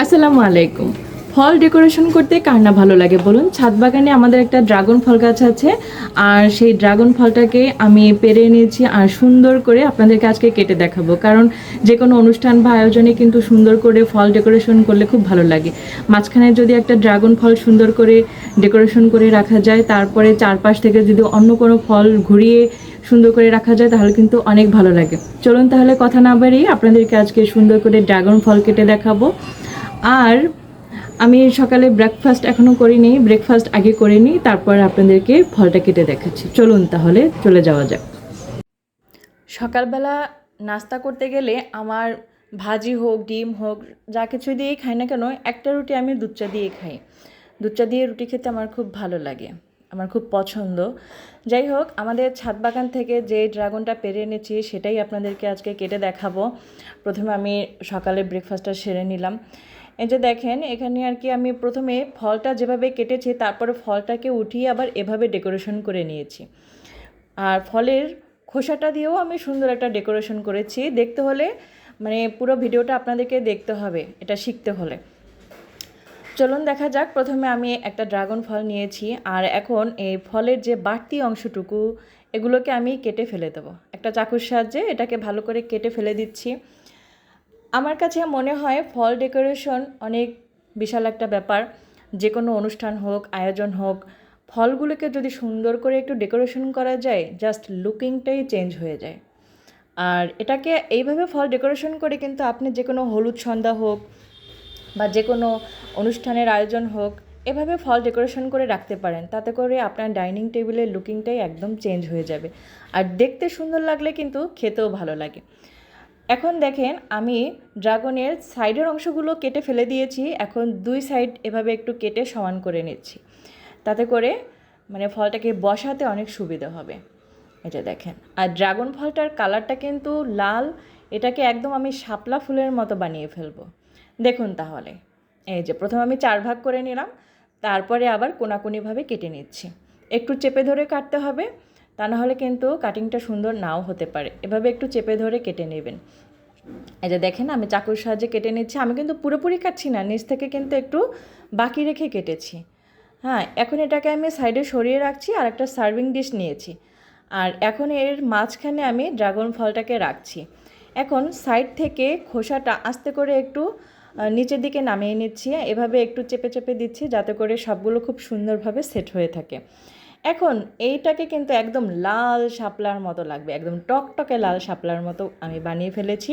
আসসালামু আলাইকুম। ফল ডেকোরেশন করতে কার না ভালো লাগে বলুন? ছাদ বাগানে আমাদের একটা ড্রাগন ফল গাছ আছে, আর সেই ড্রাগন ফলটাকে আমি পেরে নিয়েছি আর সুন্দর করে আপনাদেরকে আজকে কেটে দেখাবো। কারণ যে কোনো অনুষ্ঠান বা আয়োজনে কিন্তু সুন্দর করে ফল ডেকোরেশন করলে খুব ভালো লাগে। মাঝখানে যদি একটা ড্রাগন ফল সুন্দর করে ডেকোরেশন করে রাখা যায়, তারপরে চারপাশ থেকে যদি অন্য কোনো ফল ঘুরিয়ে সুন্দর করে রাখা যায়, তাহলে কিন্তু অনেক ভালো লাগে। চলুন তাহলে কথা না বাড়িয়ে আপনাদেরকে আজকে সুন্দর করে ড্রাগন ফল কেটে দেখাবো। আর আমি সকালে ব্রেকফাস্ট এখনও করিনি ব্রেকফাস্ট আগে করে নিই তারপর আপনাদেরকে ফলটা কেটে দেখাচ্ছি। চলুন তাহলে চলে যাওয়া যাক। সকালবেলা নাস্তা করতে গেলে আমার ভাজি হোক, ডিম হোক, যা কিছু দিয়েই খাই না কেন, একটা রুটি আমি দুধ চা দিয়ে খাই। দুধ চা দিয়ে রুটি খেতে আমার খুব ভালো লাগে, আমার খুব পছন্দ। যাই হোক, আমাদের ছাদ বাগান থেকে যে ড্রাগনটা পেরে এনেছি, সেটাই আপনাদেরকে আজকে কেটে দেখাবো। প্রথমে আমি সকালে ব্রেকফাস্টটা সেরে নিলাম। এই যে দেখেন, এখানে আর কি আমি প্রথমে ফলটা যেভাবে কেটেছি, তারপরে ফলটাকে উঠিয়ে আবার এভাবে ডেকোরেশন করে নিয়েছি। আর ফলের খোসাটা দিয়েও আমি সুন্দর একটা ডেকোরেশন করেছি। দেখতে হলে মানে পুরো ভিডিওটা আপনাদেরকে দেখতে হবে, এটা শিখতে হলে। চলুন দেখা যাক, প্রথমে আমি একটা ড্রাগন ফল নিয়েছি, আর এখন এই ফলের যে বাড়তি অংশটুকু, এগুলোকে আমি কেটে ফেলে দেবো। একটা চাকুর সাহায্যে এটাকে ভালো করে কেটে ফেলে দিচ্ছি। আমার কাছে মনে হয় ফল ডেকোরেশন অনেক বিশাল একটা ব্যাপার। যে কোনো অনুষ্ঠান হোক, আয়োজন হোক, ফলগুলোকে যদি সুন্দর করে একটু ডেকোরেশন করা যায়, জাস্ট লুকিংটাই চেঞ্জ হয়ে যায়। আর এটাকে এইভাবে ফল ডেকোরেশন করে কিন্তু আপনি যে কোনো হলুদ সন্ধ্যা হোক বা যে কোনো অনুষ্ঠানের আয়োজন হোক, এভাবে ফল ডেকোরেশন করে রাখতে পারেন। তাতে করে আপনার ডাইনিং টেবিলের লুকিংটাই একদম চেঞ্জ হয়ে যাবে। আর দেখতে সুন্দর লাগলে কিন্তু খেতেও ভালো লাগে। এখন দেখেন আমি ড্রাগনের সাইডের অংশগুলো কেটে ফেলে দিয়েছি, এখন দুই সাইড এভাবে একটু কেটে সমান করে নিচ্ছি। তাতে করে মানে ফলটাকে বসাতে অনেক সুবিধা হবে। এটা দেখেন, আর ড্রাগন ফলটার কালারটা কিন্তু লাল, এটাকে একদম আমি শাপলা ফুলের মতো বানিয়ে ফেলব। দেখুন তাহলে, এই যে প্রথমে আমি চার ভাগ করে নিলাম, তারপরে আবার কোনাকুনিভাবে কেটে নিচ্ছি। একটু চেপে ধরে কাটতে হবে, তা নাহলে কিন্তু কাটিংটা সুন্দর নাও হতে পারে। এভাবে একটু চেপে ধরে কেটে নেবেন। এই যে দেখেন, আমি চাকুর সাহায্যে কেটে নিচ্ছি। আমি কিন্তু পুরোপুরি কাটছি না, নিচ থেকে কিন্তু একটু বাকি রেখে কেটেছি। হ্যাঁ এখন এটাকে আমি সাইডে সরিয়ে রাখছি আর একটা সার্ভিং ডিশ নিয়েছি। আর এখন এর মাঝখানে আমি ড্রাগন ফলটাকে রাখছি। এখন সাইড থেকে খোসাটা আস্তে করে একটু নিচের দিকে নামিয়ে নিচ্ছি। এভাবে একটু চেপে চেপে দিচ্ছি যাতে করে সবগুলো খুব সুন্দরভাবে সেট হয়ে থাকে। এখন এইটাকে কিন্তু একদম লাল শাপলার মতো লাগবে একদম টকটকে লাল শাপলার মতো আমি বানিয়ে ফেলেছি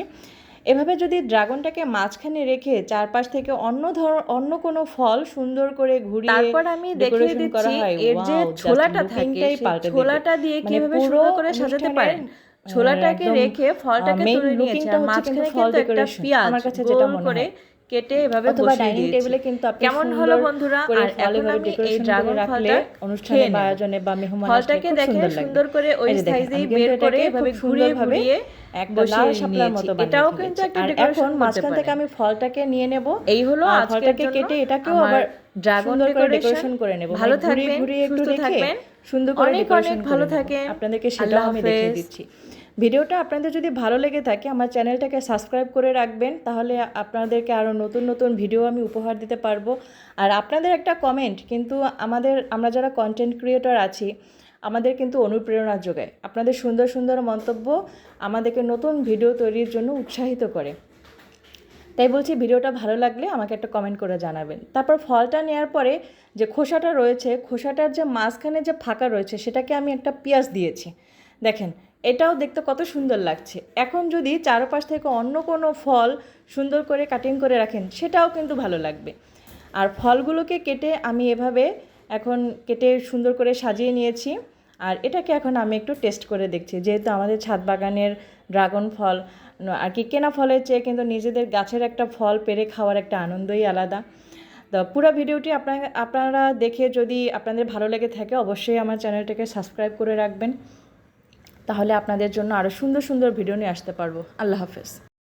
এভাবে যদি ড্রাগনটাকে মাঝখানে রেখে চারপাশ থেকে অন্য ধর অন্য কোনো ফল সুন্দর করে ঘুরিয়ে তারপর আমি দেখিয়ে দিচ্ছি এর যে ছোলাটা থাকে। ছোলাটা দিয়ে মানে কীভাবে সুন্দর করে সাজাতে পারেন ছোলাটাকে রেখে ফলটাকে তুলে নিয়েছে আর মাঝখানে কিন্তু একটা পেঁয়াজ আমার কাছে যেটা মনে হয়। কেটে এভাবে বসিয়ে ডাইনিং দিয়েছি। টেবিলে কিন্তু আপনি কেমন হলো বন্ধুরা? আর এখন আমি এই ড্রাগন ফলটা অনুষ্ঠানে বা। আয়োজনে বা মেহমান ফলটাকে দেখে সুন্দর করে ওই সাইজেই বের করে এভাবে ঘুরিয়ে ঘুরিয়ে একটা লাল শাপলার। মতো এটাও কিন্তু একটা decoration মাঝখান থেকে আমি ফলটাকে নিয়ে নেব। এই হলো ফলটাকে কেটে এটাকেও আবার ড্রাগন করে ডেকোরেশন ডেকোরেশন করে নেব। ভালো মানে ঘুরিয়ে থাকবেন ঘুরিয়ে একটু থাকবেন। সুন্দর করে অনেক ডেকোরেশন অনেক ভালো থাকেন। আপনাদেরকে সেটাও আমি দেখিয়ে দিচ্ছি। ভিডিওটা আপনাদের যদি ভালো লেগে থাকে, আমার চ্যানেলটাকে সাবস্ক্রাইব করে রাখবেন, তাহলে আপনাদেরকে আরও নতুন নতুন ভিডিও আমি উপহার দিতে পারব। আর আপনাদের একটা কমেন্ট কিন্তু আমাদের, আমরা যারা কন্টেন্ট ক্রিয়েটর আছি, আমাদের কিন্তু অনুপ্রেরণা যোগায়। আপনাদের সুন্দর সুন্দর মন্তব্য আমাদেরকে নতুন ভিডিও তৈরির জন্য উৎসাহিত করে। তাই বলছি, ভিডিওটা ভালো লাগলে আমাকে একটা কমেন্ট করে জানাবেন। তারপর ফলটা নেওয়ার পরে যে খোসাটা রয়েছে, খোসাটার যে মাঝখানে যে ফাঁকা রয়েছে, সেটাকে আমি একটা পেঁয়াজ দিয়েছি। দেখেন এটাও দেখতে কত সুন্দর লাগছে। এখন যদি চারপাশ থেকে অন্য কোনো ফল সুন্দর করে কাটিং করে রাখেন, সেটাও কিন্তু ভালো লাগবে। আর ফলগুলোকে কেটে আমি এভাবে এখন কেটে সুন্দর করে সাজিয়ে নিয়েছি। আর এটাকে এখন আমি একটু টেস্ট করে দেখছি, যেহেতু আমাদের ছাদ বাগানের ড্রাগন ফল, আর কি কেনা ফলের চেয়ে কিন্তু নিজেদের গাছের একটা ফল পেরে খাওয়ার একটা আনন্দই আলাদা। তো পুরো ভিডিওটি আপনার, আপনারা দেখে যদি আপনাদের ভালো লেগে থাকে, অবশ্যই আমার চ্যানেলটাকে সাবস্ক্রাইব করে রাখবেন। তাহলে আপনাদের জন্য আরও সুন্দর সুন্দর ভিডিও নিয়ে আসতে পারব। আল্লাহ হাফেজ।